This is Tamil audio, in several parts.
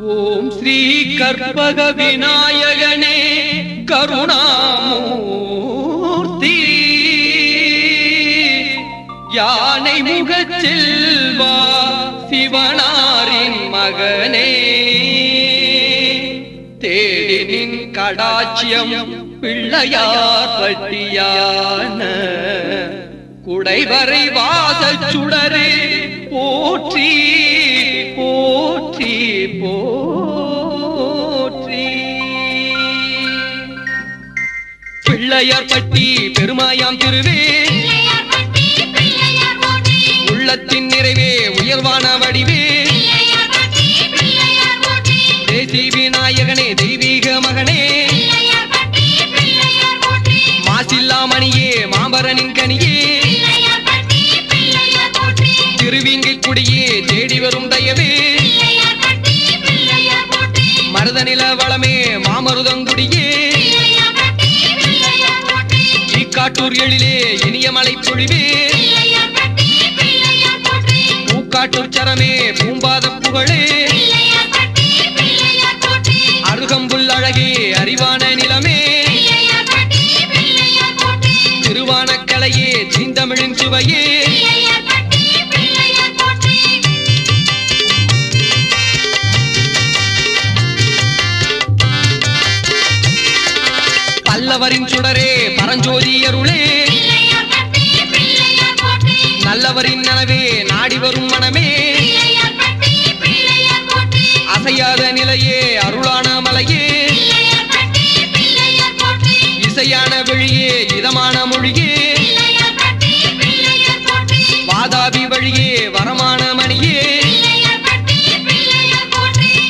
ஓம் ஸ்ரீ கற்பக விநாயகனே கருணாமூர்த்தி. யானை முகச்செல்வா சிவனாரின் மகனே. தேடினின் கடாட்சியம் பிள்ளையார் பட்டியான. குடைவரை வாசல் சுடரே போற்றி. போற்றி. பிள்ளையார் பட்டி பெருமாயாம் திருவே. உள்ளத்தின் நிறைவே உயர்வான வடிவே. தேசி விநாயகனே தெய்வீக மகனே. பிள்ளையார் பட்டி பிள்ளையார் போற்றி. மாசில்லா மணியே மாம்பரனின் கனியே. திருவிங்கை குடியே தேடி வரும் தயவே. மருதநில வளமே மாமருதங்குடியே. பிள்ளையார் ஈக்காட்டூர் எழிலே இனிய மலை பொழிவே. பூக்காட்டூர் சரமே பூம்பாத புகழே. அருகம்புல் அழகே அறிவான நிலமே. திருவான கலையே பிள்ளையார் சுவையே. ஆடி வரும் மனமே. அசையாத நிலையே அருளான மலையே. இசையான வெளியே இதமான மொழியே. வாதாபி வழியே வரமான மணியே.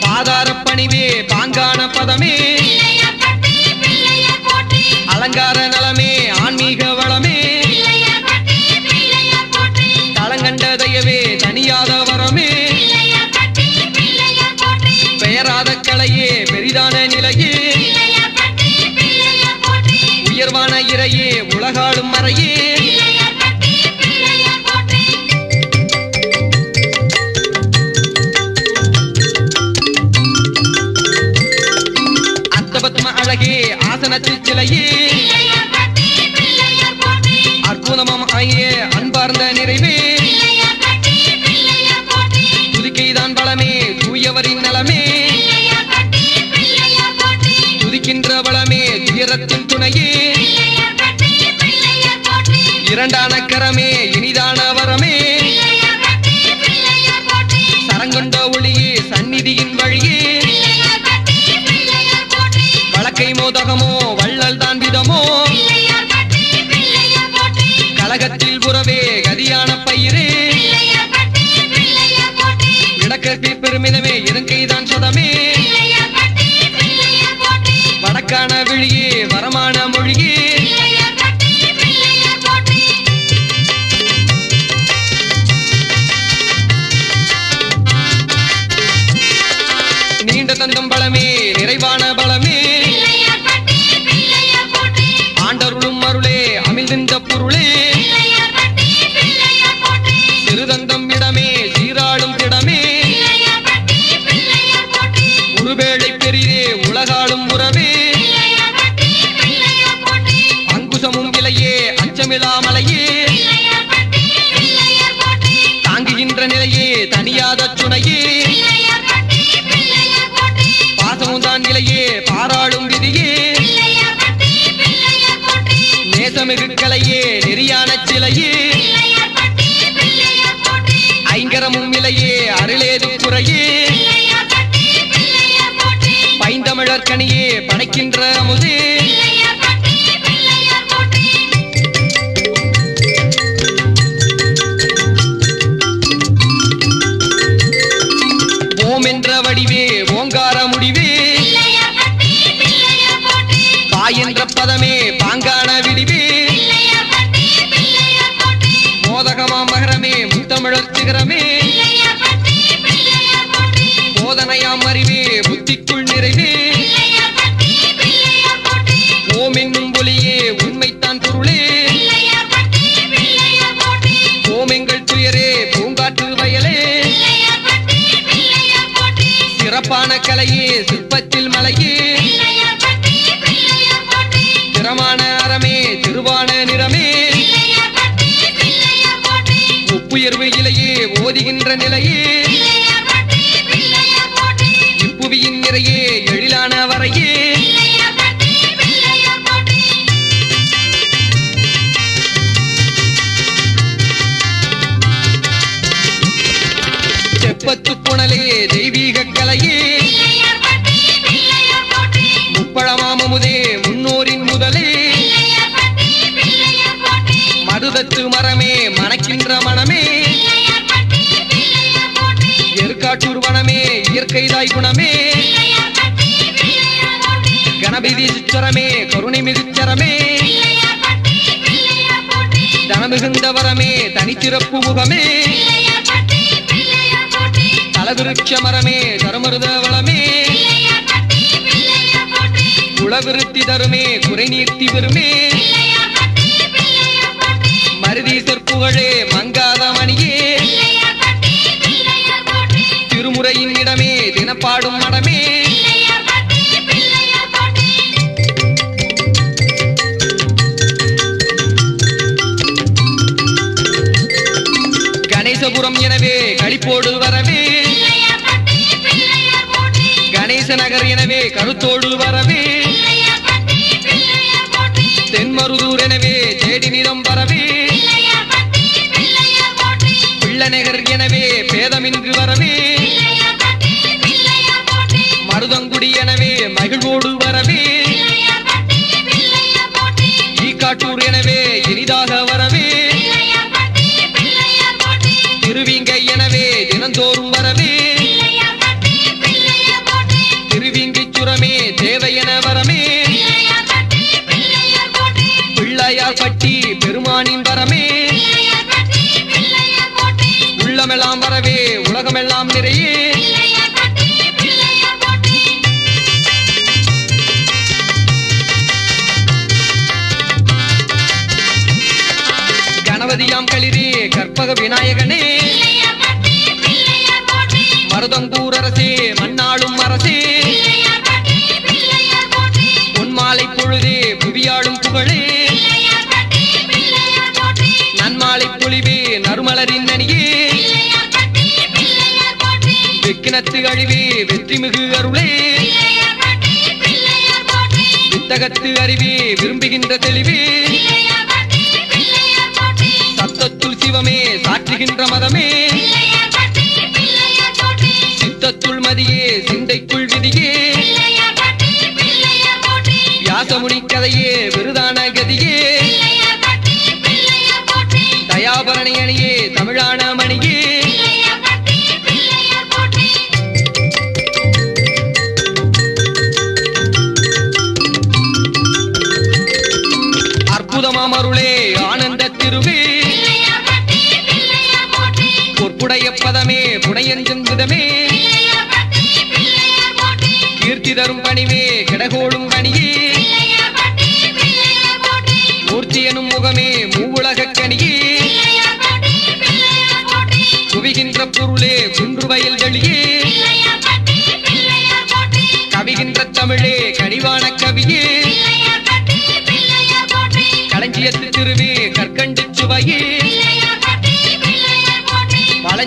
பாதார பணிவே பாங்கான பதமே. கலையே பெரிதான நிலையே. உயர்வான இறையே உலகாடும் மறையே பிள்ளையார் அர்த்தபத்ம அழகே ஆசனத்தில் சிலையே. அற்புதமம் ஆயே அன்பார்ந்த நிறைவே. துயரத்தின் துணையே. இரண்டான கரமே இனிதான வரமே. சரங்கொண்ட ஒளியே சந்நிதியின் வழியே. வழக்கை மோதகமோ வள்ளல் தான் விதமோ. கழகத்தில் புறவே கதியான பயிரே. இடக்கற்பி பெருமிதமே இருக்கைதான் சதமே. வடக்கான விழியே வரமான மொழியே. நீண்ட தந்தம் பலமே நிறைவான பலமே ஆண்டருளும் அருளே அமிழ்ந்த பொருளே. ஐங்கரமும் இலையே அருளேது குறையே பிள்ளையார் பைந்தமிழர் கனியே படைக்கின்ற அமுதே ஓம் என்ற வடிவே ஓங்கார முடிவே. பிள்ளையார் என்ற பதமே பாங்கான விடிவே. மோதகமா மகரமே முத்தமிழர் சிகரமே. போதனையாம் அறிவே புத்திக்குள் நிறைவே. ஓம் என்னும் ஒளியே உண்மைத்தான் பொருளே. ஓம் எங்கள் துயரே பூங்காற்று வயலே. சிறப்பான கலையே சிற்பத்தில் மலையே. திறமான அறமே திருவான நிறமே. பிள்ளையார் ஒப்புயர்வு இலையே ஓதுகின்ற நிலையே. புவியின் நிறையே எழிலான வரையே. செப்பத்து புனலே தெய்வீக கலையே. பிள்ளையார் முப்பழமாமமுதே முன்னோரின் முதலே. பிள்ளையார் மருதத்து மரமே மணக்கின்ற மனமே. ஏற்காட்டூர் பட்டி பிள்ளையார் போற்றி வனமே இயற்கைதாய் குணமே. கணபதி சிச்சரமே கருணை மிகுச்சரமே. தனமிகுந்த வரமே தனிச்சிறப்பு முகமே. தலவிருட்ச மரமே தருமருத வளமே. குலவிருத்தி தருமே குறை நீர்த்தி பெருமே. பிள்ளையார் பட்டி பிள்ளையார் போற்றி மருதீசர் புகழே மங்காத மணியே திருமுறையின் இடமே தினப்பாடும் மடமே. போவோம் எனவே களிப்போடு வரவே கணேச நகர் எனவே கருத்தோடு வரவே. தென்மருதூர் எனவே தேடி நிறம் வரவே. பிள்ளநகர் எனவே பேதமின்றி வரவே. மருதங்குடி எனவே மகிழ்வோடு தேவையென வரமே வெக்கினத்து அழிவே வெற்றிமிகு அருளே. வித்தகத்து அறிவே விரும்புகின்ற தெளிவே. சத்தத்துள் சிவமே சாற்றுகின்ற மதமே. சித்தத்துள் மதியே சிந்தைக்குள் விதியே. வியாசமுனி கதையே விருதான கதியே. தயாபரணி அணியே தமிழான மணியே. புடைய பதமே புனையஞ்சும் விதமே கீர்த்தி தரும் பணிவே கிடகோடும் பணியே. பிள்ளையார் மூர்த்தி எனும் முகமே மூவுலக கனியே. குவிகின்ற பொருளே குன்று வயல் வெளியே. கவிகின்ற தமிழே கனிவான கவியே. களஞ்சியத்து திருவே கற்கண்டு சுவையே.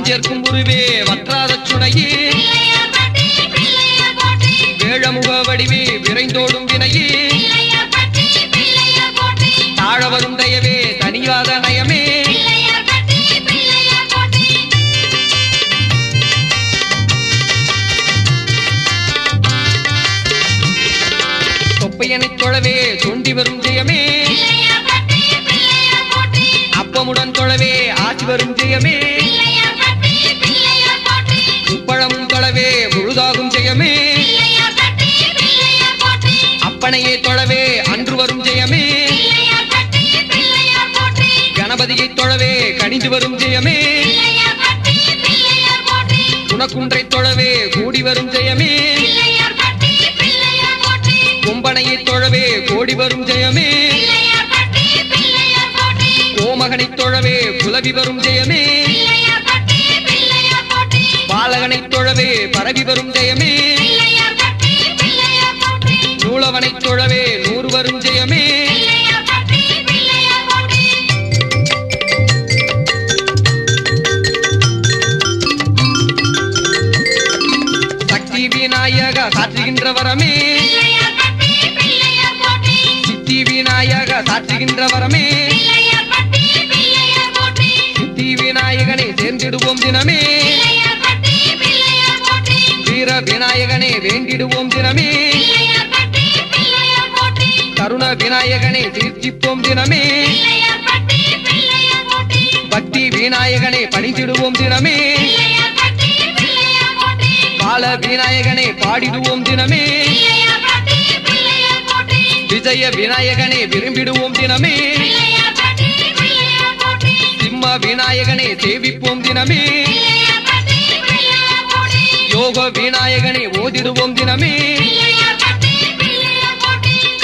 போற்றி உருவே வற்றாத சுனையே. வேழமுக வடிவே விரைந்தோடும் வினையே. தாழவரும் தாழ வரும் தயவே தனியாத நயமே. தொப்பையனைத் தொழவே தொண்டி வரும் ஜெயமே. அப்பமுடன் தொழவே ஆட்சி வரும் ஜெயமே. அப்பனையே தொழவே அன்று வரும் ஜெயமே. கணபதியை தொழவே கணிந்து வரும் ஜெயமே. குணக்குன்றை தொழவே கூடி வரும் ஜெயமே. கொம்பனையை தொழவே கோடி வரும் ஜெயமே. கோமகனைத் தொழவே குலவி வரும் ஜெயமே. பாலகனைத் தொழவே பரவி வரும் ஜெயமே. சூழவனை தொழவே நூறு வரும் ஜெயமே. சக்தி விநாயக சாற்றுகின்ற வரமே. சித்தி விநாயக சாற்றுகின்ற வரமே. சித்தி விநாயகனை சேர்ந்திடுவோம் தினமே. வீர விநாயகனை வேண்டிடுவோம் தினமே. கருண விநாயகனை தீர்த்திப்போம் தினமே. பக்தி விநாயகனை பணிந்திடுவோம் தினமே. பால விநாயகனை பாடிடுவோம் தினமே. விஜய விநாயகனை விரும்பிடுவோம் தினமே. சிம்ம விநாயகனை சேவிப்போம் தினமே. யோக விநாயகனை ஓதிடுவோம் தினமே.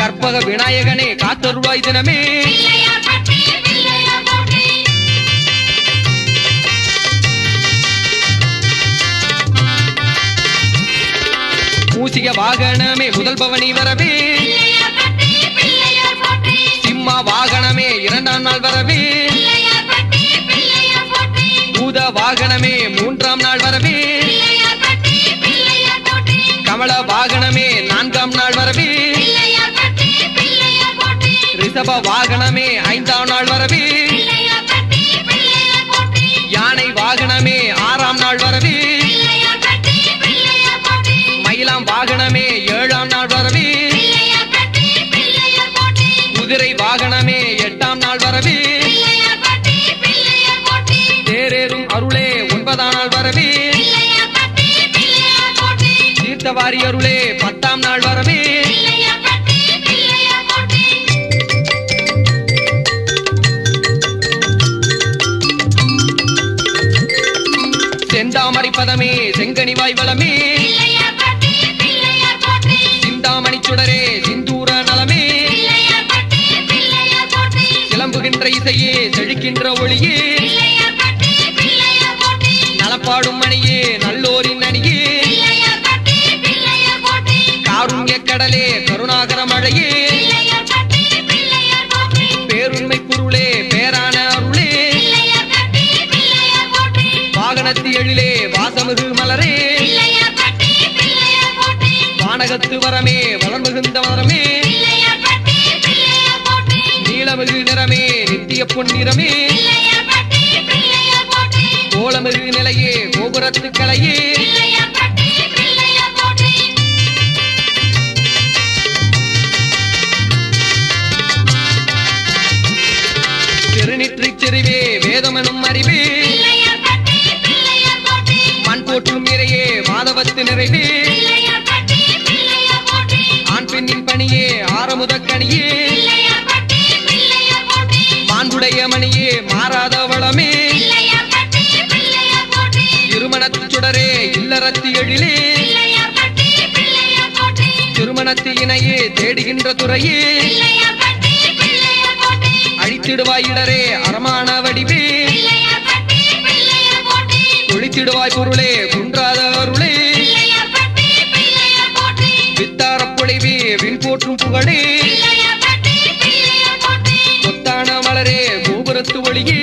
கற்பக விநாயகனே காத்தருள்வாய் தினமே. மூசிக வாகனமே முதல் பவனி வரவே. சிம்மா வாகனமே இரண்டாம் நாள் வரவே. பூத வாகனமே மூன்றாம் நாள் வரவே. கமல வாகனமே நான்காம் நாள் வரவே. ரிஷப வாகனமே ஐந்தாம் நாள் வரவே. யானை வாகனமே ஆறாம் நாள் வரவே. மயிலாம் வாகனமே ஏழாம் நாள் வரவே. குதிரை வாகனமே எட்டாம் நாள் வரவே. தேரேறும் அருளே ஒன்பதாம் நாள் வரவே. தீர்த்தவாரி அருளே சிந்தாமணி பதமே செங்கனிவாய் வளமே சிந்தாமணி சுடரே சிந்தூர நலமே. கிளம்புகின்ற இசையே செழிக்கின்ற ஒளியே. நலப்பாடும் மணியே நல்லோரின் அணியே. காருண்ய கடலே கருணாகர மழையே. பேருண்மை பொருளே பேரான அருளே. வாகனத்து எழிலே வானகத்து வரமே வரமே பட்டி பிள்ளையார் போற்றி நீலமிகு நிறமே நித்திய பொன்னிறமே கோலமிகு நிலையே கோபுரத்து கலையே திருநிற்றிச் செறிவே வேதமெனும் அறிவே. மண் போற்றும் இறையே மாதவத்து நிறைவே. பெண்ணின் பணியே ஆரமுதக்கணியே மாண்புடைய மணியே மாறாத வளமே. பிள்ளையார் இல்லறத்து எழிலே. திருமணத்து இணையே தேடுகின்ற துறையே. அழித்திடுவாயிடரே பட்டி அரமான வடிவே. ஒழித்திடுவாய் பொருளே குன்றாத அருளே. விண் போற்றும் புகழே. கொத்தான மலரே கோபுரத்து ஒளியே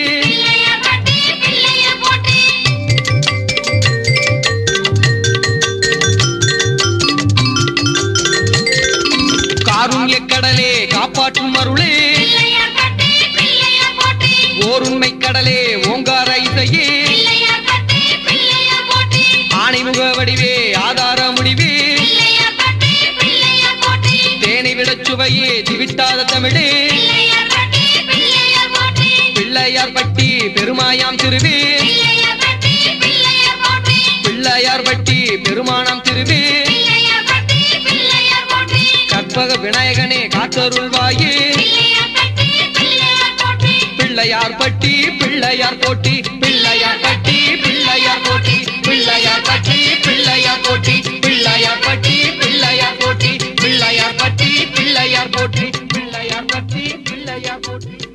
திவிட்டாத தமிழே. பிள்ளையார் பட்டி பெருமாயாம் திருவி. பிள்ளையார் பட்டி பெருமானாம் திருவி. கற்பக விநாயகனே காத்தருள்வாயே. பிள்ளையார் பட்டி பிள்ளையார் போட்டி பிள்ளை போட்டி